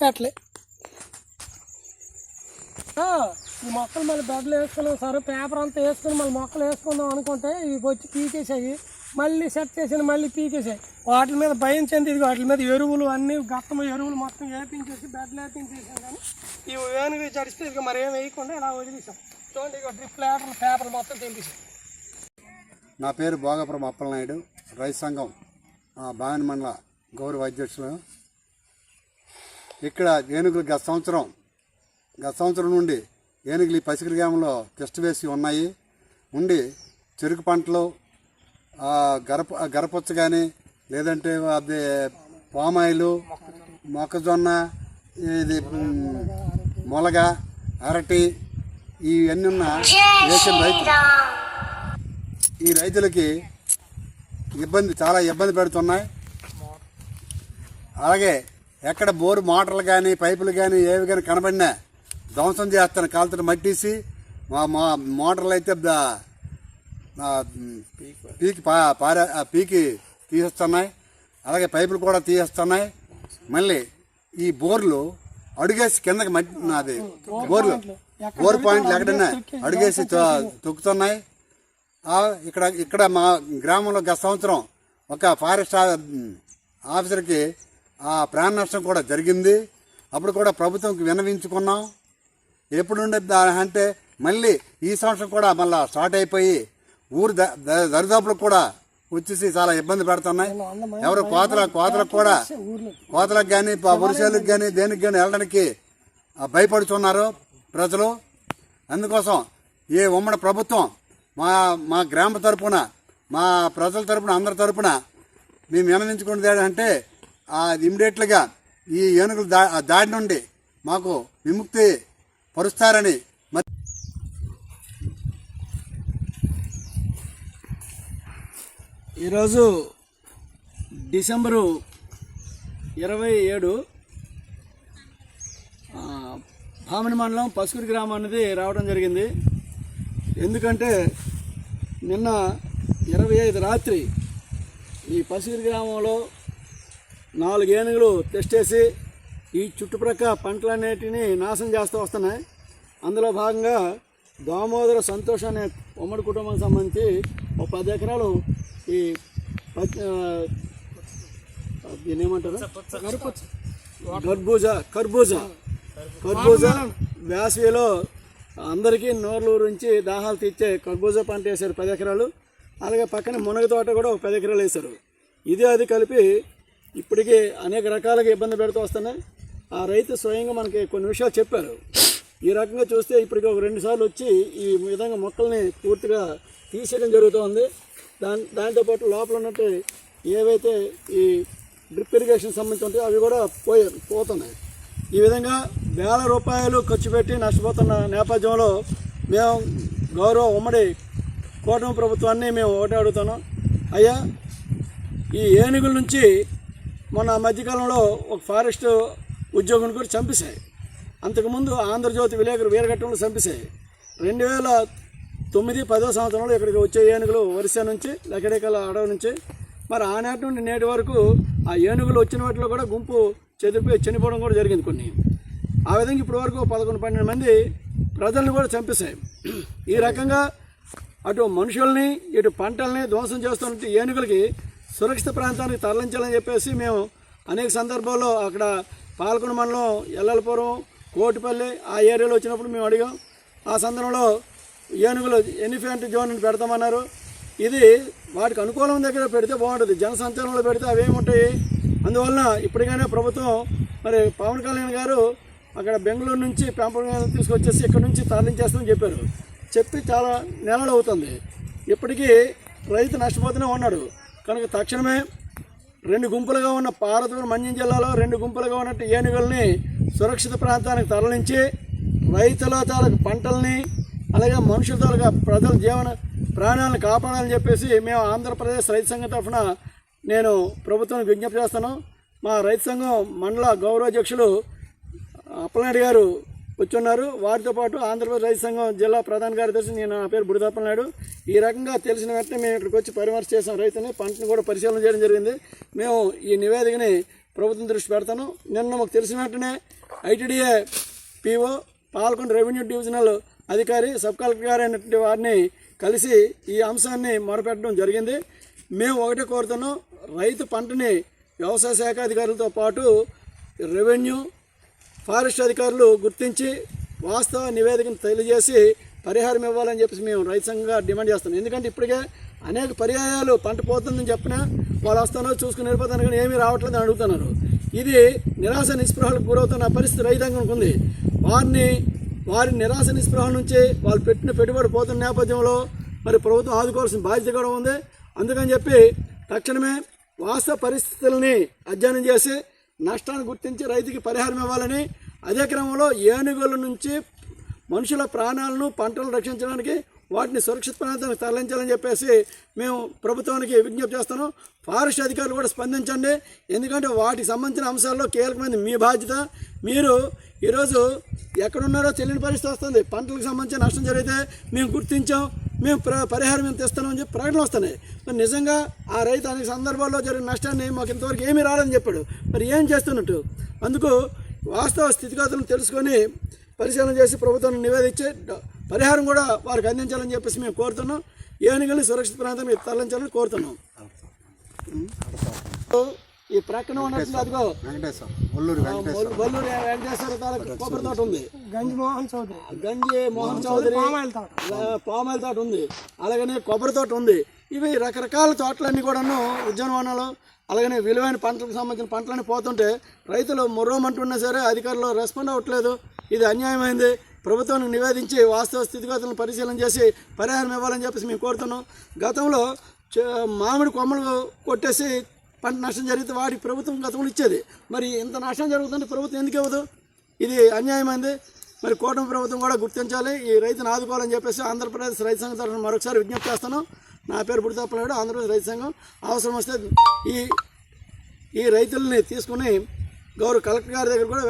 పెట్టలే ఈ మొక్కలు మళ్ళీ బెడ్లు వేసుకున్నాం సరే పేపర్ అంతా వేసుకుని మళ్ళీ మొక్కలు వేసుకుందాం అనుకుంటే ఇవి వచ్చి పీకేసాయి. మళ్ళీ సెట్ చేసి మళ్ళీ పీకేసాయి. వాటి మీద భయం చెంది ఇది వాటి మీద ఎరువులు అన్నీ గతం ఎరువులు మొత్తం వేపించేసి బెడ్లు వేపించేసాం కానీ ఇవి వేనుగు చరిస్తే ఇక మరి ఏం వేయకుండా ఇలా వదిలేసాం. చూడండి ఇక డ్రిప్ లేటర్ పేపర్ మొత్తం తెంపేసాం. నా పేరు భోగపురం అప్పలనాయుడు రైతు సంఘం ఆ, మండల గౌరవ అధ్యక్షులు. ఇక్కడ ఏనుగులు గత సంవత్సరం గత సంవత్సరం నుండి ఏనుగులు ఈ పసికల గ్రామంలో టెస్ట్ వేసి ఉన్నాయి. ఉండి చెరుకు పంటలు గరప గరపచ్చ కానీ లేదంటే అది పామాయిలు మొక్కజొన్న ఇది మొలగ అరటి ఇవన్నీ ఉన్న వేసిన రైతు ఈ రైతులకి ఇబ్బంది చాలా ఇబ్బంది పెడుతున్నాయి. అలాగే ఎక్కడ బోరు మోటార్లు కానీ పైపులు కానీ ఏవి కానీ కనబడినా ధ్వంసం చేస్తాను. కాలుతో మట్టిసి మా మా మోటార్లు అయితే పీకి పారే పీకి తీసేస్తున్నాయి. అలాగే పైపులు కూడా తీసేస్తున్నాయి. మళ్ళీ ఈ బోర్లు అడుగేసి కిందకి మట్టి అది బోర్లు బోర్ పాయింట్లు ఎక్కడన్నా అడుగేసి తొక్కుతున్నాయి. ఇక్కడ ఇక్కడ మా గ్రామంలో గత సంవత్సరం ఒక ఫారెస్ట్ ఆఫీసర్కి ఆ ప్రాణ నష్టం కూడా జరిగింది. అప్పుడు కూడా ప్రభుత్వంకి విన్నవించుకున్నాం. ఎప్పుడు అంటే మళ్ళీ ఈ సంవత్సరం కూడా మళ్ళీ స్టార్ట్ అయిపోయి ఊరు దరిదాపులకు కూడా వచ్చేసి చాలా ఇబ్బంది పెడుతున్నాయి. ఎవరు కోతల కోతలకు కూడా కోతలకు కానీ వరిసేలకు కానీ దేనికి కానీ వెళ్ళడానికి భయపడుతున్నారు ప్రజలు. అందుకోసం ఈ ఉమ్మడి ప్రభుత్వం మా మా గ్రామ తరపున మా ప్రజల తరపున అందరి తరపున మేము వినవించుకున్నది ఏంటంటే ఇమ్మీడియట్లుగా ఈ ఏనుగులు దా ఆ దాడి నుండి మాకు విముక్తి పరుస్తారని మరి ఈరోజు డిసెంబరు ఇరవై ఏడు ఆ, భామని మండలం పసుకురి గ్రామం అనేది రావడం జరిగింది. ఎందుకంటే నిన్న ఇరవై ఐదు రాత్రి ఈ పసుకురి గ్రామంలో నాలుగు ఏనుగులు టెస్ట్ చేసి ఈ చుట్టుప్రక్క పంటలన్నిటిని నాశనం చేస్తూ వస్తున్నాయి. అందులో భాగంగా దామోదర సంతోష్ అనే ఉమ్మడి కుటుంబానికి సంబంధించి ఒక పది ఎకరాలు ఈ ప- ఏమంటారు కర్బూజా కర్బూజా. కర్బూజా వేసవిలో అందరికీ నోర్లూరు నుంచి దాహాలు తీర్చే కర్బూజా పంట వేశారు పది ఎకరాలు. అలాగే పక్కన మునగ తోట కూడా ఒక పది ఎకరాలు వేశారు. ఇదే అది కలిపి ఇప్పటికే అనేక రకాలుగా ఇబ్బంది పెడుతూ వస్తున్నాయి. ఆ రైతు స్వయంగా మనకి కొన్ని విషయాలు చెప్పారు. ఈ రకంగా చూస్తే ఇప్పటికి ఒక రెండు సార్లు వచ్చి ఈ విధంగా మొక్కల్ని పూర్తిగా తీసేయడం జరుగుతోంది. దాని దాంతోపాటు లోపల ఉన్నట్టు ఏవైతే ఈ డ్రిప్ ఇరిగేషన్ సంబంధించి ఉంటాయో అవి కూడా పోయే పోతున్నాయి. ఈ విధంగా వేల రూపాయలు ఖర్చు పెట్టి నష్టపోతున్న నేపథ్యంలో మేము గౌరవ ఉమ్మడి కూటమి ప్రభుత్వాన్ని మేము ఒకటే అడుగుతున్నాం అయ్యా ఈ ఏనుగుల నుంచి మొన్న మధ్యకాలంలో ఒక ఫారెస్ట్ ఉద్యోగిని కూడా చంపేశాయి. అంతకుముందు ఆంధ్రజ్యోతి విలేకరు వీరఘట్టంలో చంపేశాయి. రెండు వేల తొమ్మిది పదో సంవత్సరంలో ఇక్కడికి వచ్చే ఏనుగులు వరుస నుంచి లెక్కడేకల అడవి నుంచి మరి ఆనాటి నుండి నేటి వరకు ఆ ఏనుగులు వచ్చిన వాటిలో కూడా గుంపు చెదిరిపోయి చనిపోవడం కూడా జరిగింది కొన్ని. ఆ విధంగా ఇప్పటి వరకు పదకొండు పన్నెండు మంది ప్రజలను కూడా చంపేశాయి. ఈ రకంగా అటు మనుషుల్ని ఇటు పంటల్ని ధ్వంసం చేస్తున్న ఏనుగులకి సురక్షిత ప్రాంతానికి తరలించాలని చెప్పేసి మేము అనేక సందర్భాల్లో అక్కడ పాలకొండ మండలం ఎల్లలపురం కోటిపల్లి ఆ ఏరియాలో వచ్చినప్పుడు మేము అడిగాం. ఆ సందర్భంలో ఏనుగులు ఎనిఫెంట్ జోన్ పెడతామన్నారు. ఇది వాటికి అనుకూలం దగ్గర పెడితే బాగుంటుంది. జనసంచారంలో పెడితే అవేముంటాయి అందువలన ఇప్పటికైనా ప్రభుత్వం మరి పవన్ కళ్యాణ్ గారు అక్కడ బెంగళూరు నుంచి పెంపకం తీసుకొచ్చేసి ఇక్కడ నుంచి తరలించేస్తామని చెప్పారు. చెప్పి చాలా నెలలు అవుతుంది. ఇప్పటికీ రైతు నష్టపోతూనే ఉన్నాడు. కనుక తక్షణమే రెండు గుంపులుగా ఉన్న పార్వతీపురం మంజం జిల్లాలో రెండు గుంపులుగా ఉన్నట్టు ఏనుగుల్ని సురక్షిత ప్రాంతానికి తరలించి రైతుల తాలూకు పంటల్ని అలాగే మనుషుల తాలూకా ప్రజల జీవన ప్రాణాలను కాపాడాలని చెప్పేసి మేము ఆంధ్రప్రదేశ్ రైతు సంఘం తరఫున నేను ప్రభుత్వానికి విజ్ఞప్తి చేస్తాను. మా రైతు సంఘం మండల గౌరవాధ్యక్షులు అప్పలనాయుడు గారు వచ్చున్నారు వారితో పాటు ఆంధ్రప్రదేశ్ రైతు సంఘం జిల్లా ప్రధాన కార్యదర్శి నేను నా పేరు బుడిదప్పలనాయుడు ఈ రకంగా తెలిసిన వెంటనే మేము ఇక్కడికి వచ్చి పరామర్శ చేసాం రైతుని పంటను కూడా పరిశీలన చేయడం జరిగింది. మేము ఈ నివేదికని ప్రభుత్వం దృష్టి పెడతాను. నిన్న మాకు తెలిసిన వెంటనే ITDA PO Palakonda revenue divisional అధికారి సబ్ కలెక్టర్ గారు అయినటువంటి వారిని కలిసి ఈ అంశాన్ని మొరపెట్టడం జరిగింది. మేము ఒకటే కోరుతున్నాం. రైతు పంటని వ్యవసాయ శాఖ అధికారులతో పాటు రెవెన్యూ ఫారెస్ట్ అధికారులు గుర్తించి వాస్తవ నివేదికను తెలియజేసి పరిహారం ఇవ్వాలని చెప్పేసి మేము రైతు సంఘంగా డిమాండ్ చేస్తున్నాం. ఎందుకంటే ఇప్పటికే అనేక పర్యాయాలు పంట పోతుందని చెప్పినా వాళ్ళు వస్తానో చూసుకుని వెళ్ళిపోతాను కానీ ఏమీ రావట్లేదు అని అడుగుతున్నారు. ఇది నిరాశ నిస్పృహలకు గురవుతున్న పరిస్థితి రైతాంగంకు ఉంది. వారిని వారి నిరాశ నిస్పృహ నుంచి వాళ్ళు పెట్టిన పెట్టుబడి పోతున్న నేపథ్యంలో మరి ప్రభుత్వం ఆదుకోవాల్సిన బాధ్యత కూడా ఉంది. అందుకని చెప్పి తక్షణమే వాస్తవ పరిస్థితుల్ని అధ్యయనం చేసి నష్టాన్ని గుర్తించి రైతుకి పరిహారం ఇవ్వాలని అదే క్రమంలో ఏనుగుల నుంచి మనుషుల ప్రాణాలను పంటలను రక్షించడానికి వాటిని సురక్షిత ప్రాంతానికి తరలించాలని చెప్పేసి మేము ప్రభుత్వానికి విజ్ఞప్తి చేస్తాను ఫారెస్ట్ అధికారులు కూడా స్పందించండి. ఎందుకంటే వాటికి సంబంధించిన అంశాల్లో కీలకమైనది మీ బాధ్యత. మీరు ఈరోజు ఎక్కడున్నారో తెలియని పరిస్థితి వస్తుంది. పంటలకు సంబంధించిన నష్టం జరిగితే మేము గుర్తించాం. మేము ప్ర పరిహారం మేము తెస్తున్నామని చెప్పి ప్రకటనలు వస్తున్నాయి. మరి నిజంగా ఆ రైతు అనేక సందర్భాల్లో జరిగిన నష్టాన్ని మాకు ఇంతవరకు ఏమీ రాదని చెప్పాడు. మరి ఏం చేస్తున్నట్టు? అందుకు వాస్తవ స్థితిగతులను తెలుసుకొని పరిశీలన చేసి ప్రభుత్వాన్ని నివేదించి పరిహారం కూడా వారికి అందించాలని చెప్పేసి మేము కోరుతున్నాం. ఏనుగుల్ని సురక్షిత ప్రాంతానికి తరలించాలని కోరుతున్నాం. ఈ ప్రక్కన ఉన్నట్లు అదిగో వెంకటేశ్వర. ఒల్లూరు వెంకటేశ్వర. వల్లూరు వెంకటేశ్వర తాలూకు కొబ్బరి తోట ఉంది. గంజి మోహన్ చౌదరి. గంజి మోహన్ చౌదరి. పామాయిల్ తోట. ఉంది. అలాగనే కొబ్బరి తోట ఉంది. ఇవి రకరకాల తోటలన్నీ కూడాను ఉద్యానవనాలు అలాగనే విలువైన పంటలకు సంబంధించిన పంటలన్నీ పోతుంటే రైతులు మొర్రోమంటున్నా సరే అధికారులు రెస్పాండ్ అవ్వట్లేదు. ఇది అన్యాయమైంది. ప్రభుత్వానికి నివేదించి వాస్తవ స్థితిగతులను పరిశీలన చేసి పరిహారం ఇవ్వాలని చెప్పేసి మేము కోరుతున్నాం. గతంలో చ- మామిడి కొమ్మలు కొట్టేసి పంట నష్టం జరిగితే వాడి ప్రభుత్వం గతంలో ఇచ్చేది. మరి ఇంత నష్టం జరుగుతుంటే ప్రభుత్వం ఎందుకు ఇవ్వదు? ఇది అన్యాయమైంది. మరి కూటమి ప్రభుత్వం కూడా గుర్తించాలి. ఈ రైతును ఆదుకోవాలని చెప్పేసి ఆంధ్రప్రదేశ్ రైతు సంఘం తరఫున మరొకసారి విజ్ఞప్తి చేస్తాను. నా పేరు బుడితప్పలాడు ఆంధ్రప్రదేశ్ రైతు సంఘం. అవసరం వస్తే ఈ ఈ రైతుల్ని తీసుకుని గౌరవ కలెక్టర్ గారి దగ్గర కూడా